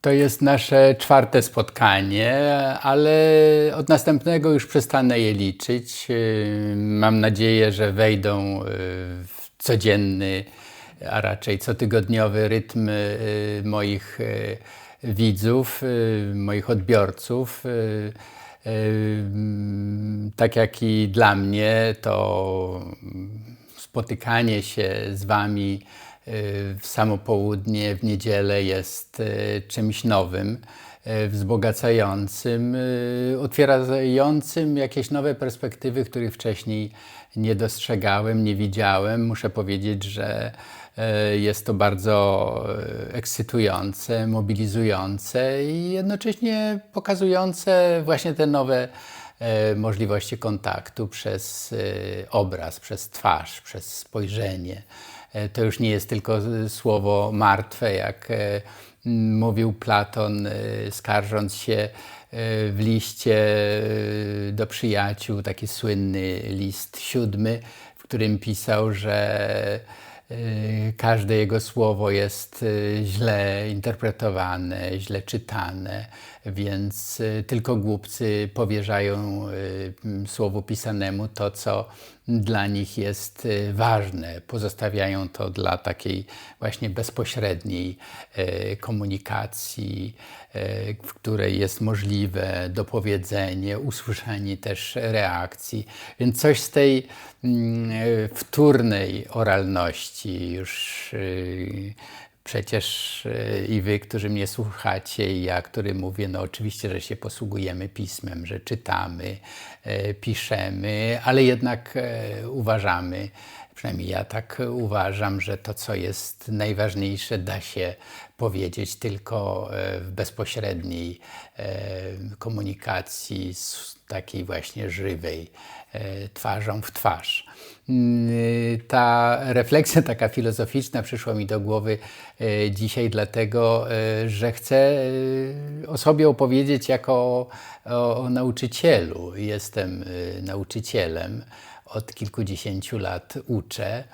To jest nasze czwarte spotkanie, ale od następnego już przestanę je liczyć. Yy, Mam nadzieję, że wejdą yy, w codzienny, a raczej cotygodniowy rytm yy, moich widzów, moich odbiorców. Yy, Tak jak i dla mnie, to spotykanie się z Wami y, w samo południe, w niedzielę jest y, czymś nowym, y, wzbogacającym, y, otwierającym jakieś nowe perspektywy, których wcześniej nie dostrzegałem, nie widziałem. Muszę powiedzieć, że y, jest to bardzo y, ekscytujące, mobilizujące i jednocześnie pokazujące właśnie te nowe możliwości kontaktu przez obraz, przez twarz, przez spojrzenie. E, To już nie jest tylko z- słowo martwe, jak e, mówił Platon, e, skarżąc się e, w liście e, do przyjaciół, taki słynny list siódmy, w którym pisał, że Każde jego słowo jest źle interpretowane, źle czytane, więc y, tylko głupcy powierzają y, słowu pisanemu to, co dla nich jest y, ważne. Pozostawiają to dla takiej właśnie bezpośredniej komunikacji, w której jest możliwe dopowiedzenie, usłyszenie też reakcji. Więc coś z tej mm, wtórnej oralności już przecież y, i wy, którzy mnie słuchacie, i ja, który mówię, no oczywiście, że się posługujemy pismem, że czytamy, e, piszemy, ale jednak e, uważamy, przynajmniej ja tak uważam, że to, co jest najważniejsze, da się powiedzieć tylko e, w bezpośredniej e, komunikacji, takiej właśnie żywej, e, twarzą w twarz. Mm, Ta refleksja taka filozoficzna przyszła mi do głowy dzisiaj dlatego, że chcę o sobie opowiedzieć jako o, o nauczycielu. Jestem nauczycielem, od kilkudziesięciu lat uczę.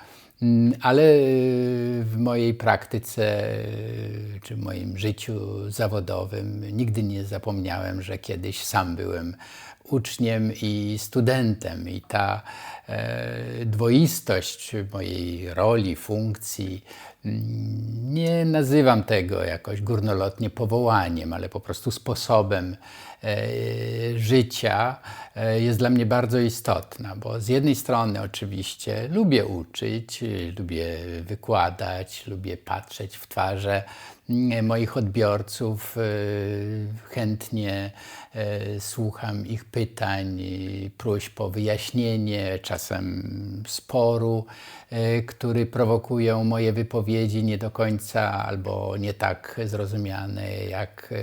Mm, Ale y, w mojej praktyce y, czy w moim życiu zawodowym nigdy nie zapomniałem, że kiedyś sam byłem uczniem i studentem, i ta e, dwoistość mojej roli, funkcji, mm, nie nazywam tego jakoś górnolotnie powołaniem, ale po prostu sposobem życia e, jest dla mnie bardzo istotna, bo z jednej strony oczywiście lubię uczyć, lubię wykładać, lubię patrzeć w twarze mm, moich odbiorców, y, chętnie e, słucham ich pytań, próśb o wyjaśnienie, czasem sporu, e, który prowokują moje wypowiedzi nie do końca albo nie tak zrozumiane, jak e,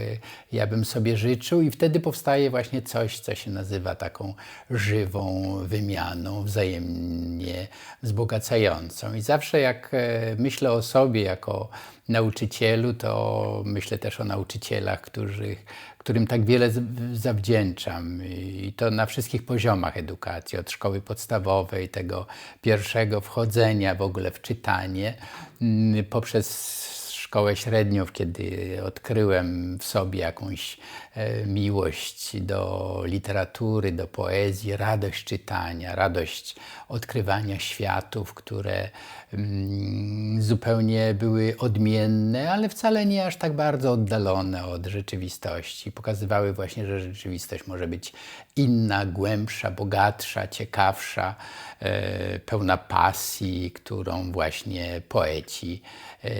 ja bym sobie życzył, i wtedy powstaje właśnie coś, co się nazywa taką żywą wymianą, wzajemnie wzbogacającą. I zawsze jak e, myślę o sobie jako nauczycielu, to myślę też o nauczycielach, których, którym tak wiele zawdzięczam. I to na wszystkich poziomach edukacji, od szkoły podstawowej, tego pierwszego wchodzenia w ogóle w czytanie, mm, poprzez szkołę średnią, kiedy odkryłem w sobie jakąś e, miłość do literatury, do poezji, radość czytania, radość odkrywania światów, które mm, zupełnie były odmienne, ale wcale nie aż tak bardzo oddalone od rzeczywistości. Pokazywały właśnie, że rzeczywistość może być inna, głębsza, bogatsza, ciekawsza, e, pełna pasji, którą właśnie poeci e,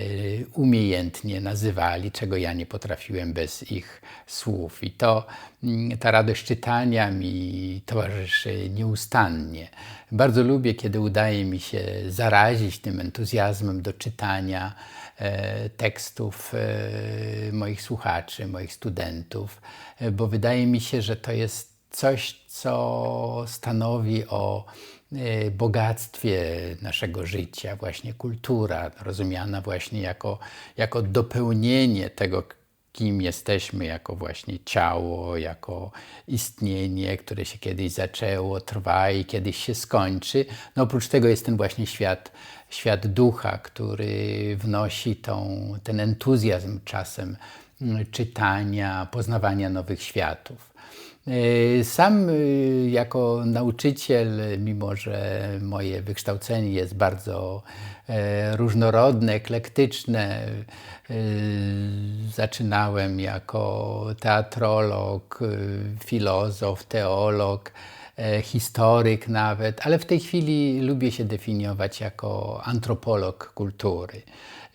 umiejętnie nazywali, czego ja nie potrafiłem bez ich słów. I to mm, ta radość czytania mi towarzyszy nieustannie. Bardzo lubię, kiedy udaje mi się zarazić tym entuzjazmem do czytania e, tekstów e, moich słuchaczy, moich studentów, e, bo wydaje mi się, że to jest coś, co stanowi o bogactwie naszego życia, właśnie kultura, rozumiana właśnie jako, jako dopełnienie tego, kim jesteśmy jako właśnie ciało, jako istnienie, które się kiedyś zaczęło, trwa i kiedyś się skończy. No oprócz tego jest ten właśnie świat, świat ducha, który wnosi tą, ten entuzjazm czasem mm, czytania, poznawania nowych światów. E, sam y, jako nauczyciel, mimo że moje wykształcenie jest bardzo e, różnorodne, eklektyczne, e, zaczynałem jako teatrolog, filozof, teolog, historyk nawet, ale w tej chwili lubię się definiować jako antropolog kultury.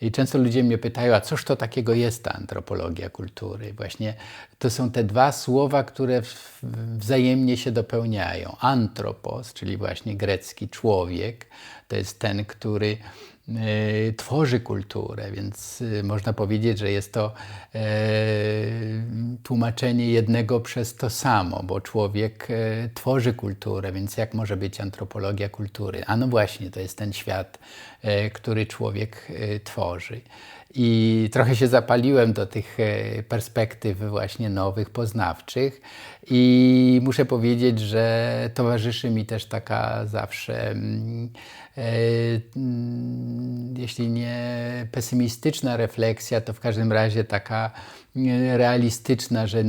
I często ludzie mnie pytają, a cóż to takiego jest ta antropologia kultury? Właśnie to są te dwa słowa, które wzajemnie się dopełniają. Antropos, czyli właśnie grecki człowiek, to jest ten, który tworzy kulturę, więc e, można powiedzieć, że jest to e, tłumaczenie jednego przez to samo, bo człowiek tworzy kulturę, więc jak może być antropologia kultury? A no właśnie, to jest ten świat, który człowiek tworzy. I trochę się zapaliłem do tych perspektyw właśnie nowych, poznawczych. I muszę powiedzieć, że towarzyszy mi też taka zawsze mm, mm, jeśli nie pesymistyczna refleksja, to w każdym razie taka realistyczna, że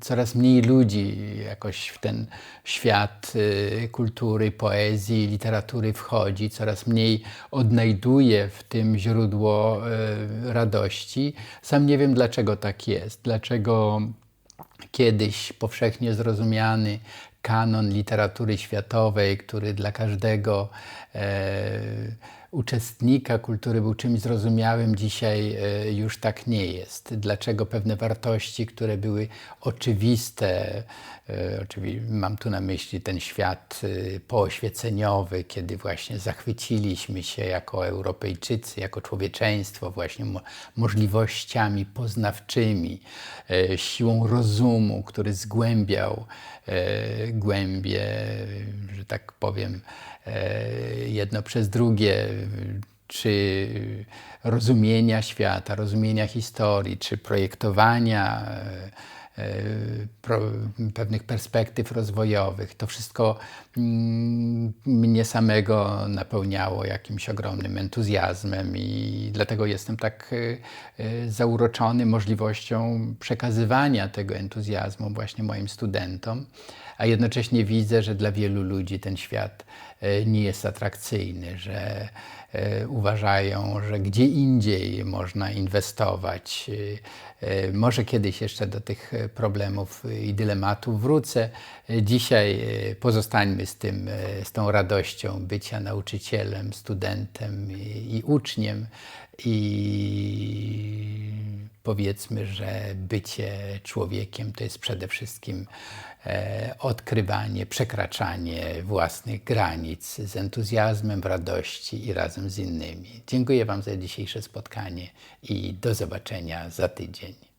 coraz mniej ludzi jakoś w ten świat y, kultury, poezji, literatury wchodzi, coraz mniej odnajduje w tym źródło y, radości. Sam nie wiem, dlaczego tak jest. Dlaczego kiedyś powszechnie zrozumiany kanon literatury światowej, który dla każdego e, uczestnika kultury był czymś zrozumiałym, dzisiaj e, już tak nie jest. Dlaczego pewne wartości, które były oczywiste, e, mam tu na myśli ten świat e, pooświeceniowy, kiedy właśnie zachwyciliśmy się jako Europejczycy, jako człowieczeństwo, właśnie możliwościami poznawczymi, siłą rozumu, który zgłębiał głębie, że tak powiem, jedno przez drugie, czy rozumienia świata, rozumienia historii, czy projektowania e, e, pewnych perspektyw rozwojowych. To wszystko mm, mnie samego napełniało jakimś ogromnym entuzjazmem i dlatego jestem tak e, zauroczony możliwością przekazywania tego entuzjazmu właśnie moim studentom a jednocześnie widzę, że dla wielu ludzi ten świat e, nie jest atrakcyjny, że e, uważają, że gdzie indziej można inwestować. E, może kiedyś jeszcze do tych problemów i dylematów wrócę. Dzisiaj pozostańmy z tym, z tą radością bycia nauczycielem, studentem i, i uczniem i powiedzmy, że bycie człowiekiem to jest przede wszystkim e, odkrywanie, przekraczanie własnych granic z entuzjazmem, w radości i razem z innymi. Dziękuję Wam za dzisiejsze spotkanie i do zobaczenia za tydzień.